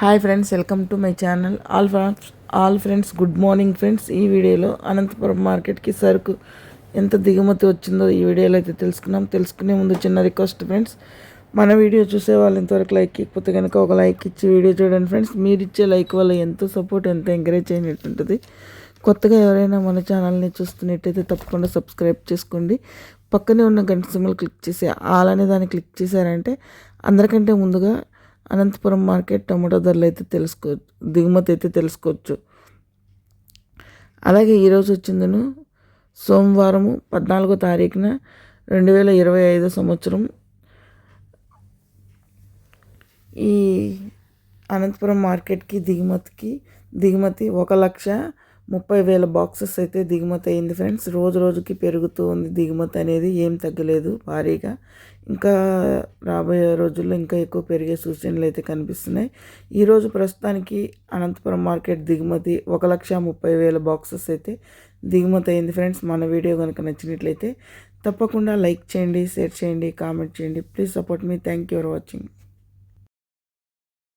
Hi friends welcome to my channel all friends all friends good morning friends ఈ వీడియోలో అనంతపురం మార్కెట్కి సరుకు ఎంత దిగుమతి వచ్చిందో ఈ వీడియోలో అయితే తెలుసుకున్నాం. తెలుసుకునే ముందు చిన్న రిక్వెస్ట్ ఫ్రెండ్స్ మన వీడియో చూసే వాళ్ళు ఇంతవరకు లైక్ ఇకపోతే కనుక ఒక లైక్ ఇచ్చి వీడియో చూడండి ఫ్రెండ్స్ మీరు ఇచ్చే లైక్ వల్ల ఎంతో సపోర్ట్ ఎంతో ఎంకరేజ్ అయినట్టుంటుంది కొత్తగా ఎవరైనా మన ఛానల్ని చూస్తున్నట్టయితే తప్పకుండా సబ్స్క్రైబ్ చేసుకోండి. పక్కనే ఉన్న గంట సింబల్ క్లిక్ చేసి ఆల్ అనే దాన్ని క్లిక్ చేశారంటే అందరికంటే ముందుగా అనంతపురం మార్కెట్ టమాటో ధరలు అయితే తెలుసుకోవచ్చు దిగుమతి అయితే తెలుసుకోవచ్చు. అలాగే ఈరోజు వచ్చిందను సోమవారము పద్నాలుగో తారీఖున రెండు వేల ఇరవై ఐదో సంవత్సరం. ఈ అనంతపురం మార్కెట్కి దిగుమతికి దిగుమతి ఒక లక్ష ముప్పై వేల బాక్సెస్ అయితే దిగుమతి అయింది ఫ్రెండ్స్. రోజు రోజుకి పెరుగుతూ ఉంది దిగుమతి అనేది ఏం తగ్గలేదు భారీగా. ఇంకా రాబోయే రోజుల్లో ఇంకా ఎక్కువ పెరిగే సూచనలు అయితే కనిపిస్తున్నాయి. ఈరోజు ప్రస్తుతానికి అనంతపురం మార్కెట్ దిగుమతి ఒక లక్ష ముప్పై వేల బాక్సెస్ అయితే దిగుమతి అయింది ఫ్రెండ్స్. మన వీడియో కనుక నచ్చినట్లయితే తప్పకుండా లైక్ చేయండి షేర్ చేయండి కామెంట్ చేయండి. Please support me. Thank you for watching.